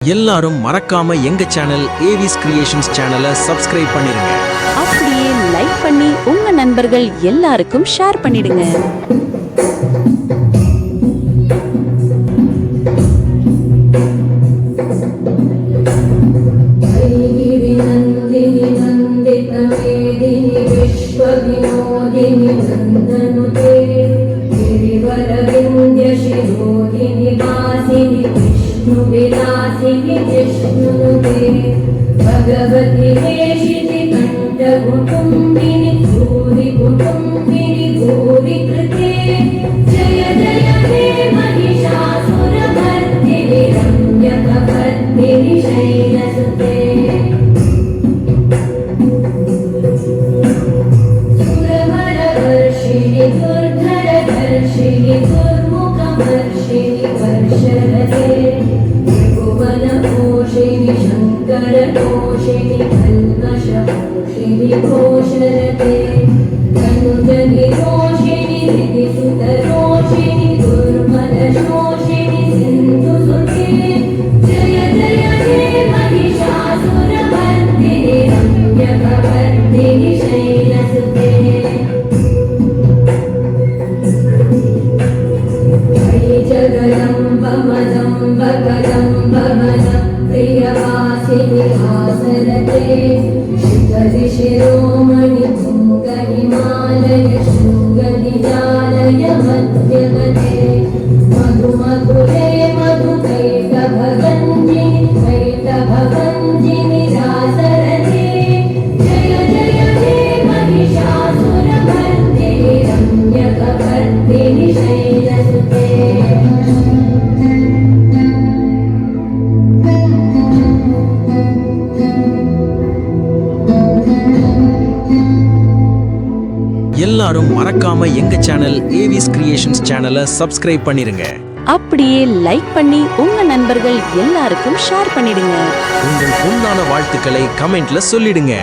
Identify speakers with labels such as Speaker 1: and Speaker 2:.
Speaker 1: எல்லாரும் மறக்காம எங்க சேனல் ஏவிஸ் கிரியேஷன்ஸ் சேனலை சப்ஸ்கிரைப் பண்ணிருங்க.
Speaker 2: அப்படியே லைக் பண்ணி உங்க நண்பர்கள் எல்லாருக்கும் ஷேர் பண்ணிடுங்க.
Speaker 3: விஷ்வ வினோதினி विष्णुविलासिनि जिष्णुनुते भगवति हेशिति कण्ठकुटुम्बिनि भूरिकुटुम्बिनि भूरिकृते जय जय हे महिषासुरमर्दिनि रम्यकपर्दिनि शैलसुते ശങ്കരഘോഷിണി കൽമഷഘോഷിണി ഘോഷരതേ ശിരോമണി
Speaker 1: எல்லாரும் மறக்காம எங்க சேனல் ஏவிஸ் கிரியேஷன்ஸ் சேனலை சப்ஸ்கிரைப் பண்ணிருங்க.
Speaker 2: அப்படியே லைக் பண்ணி உங்க நண்பர்கள் எல்லாருக்கும் ஷேர் பண்ணிடுங்க.
Speaker 1: உங்கள் பொன்னான வாழ்த்துக்களை கமெண்ட்ல சொல்லிடுங்க.